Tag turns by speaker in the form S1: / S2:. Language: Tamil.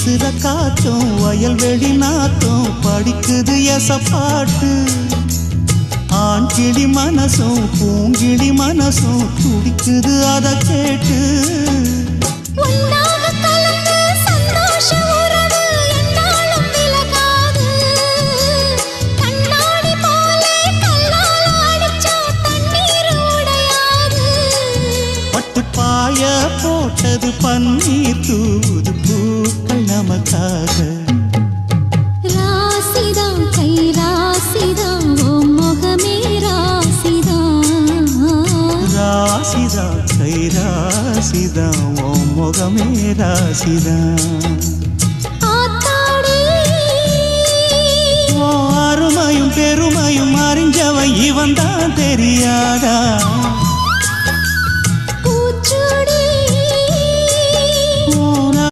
S1: வீசுற காத்தும் வயல்வெளி நாத்தும் படிக்குது எச பாட்டு. ஆண் கிளி மனசும் பூங்கிளி மனசும் துடிக்குது அதை கேட்டு. பாய போட்டது பன்னீர் தூது. ராசிதா கை ராசிதா ஓ முகமே ராசிதா. ஓ அருமையும் பெருமையும் அறிஞ்சவன் இவன் தான் தெரியாதா?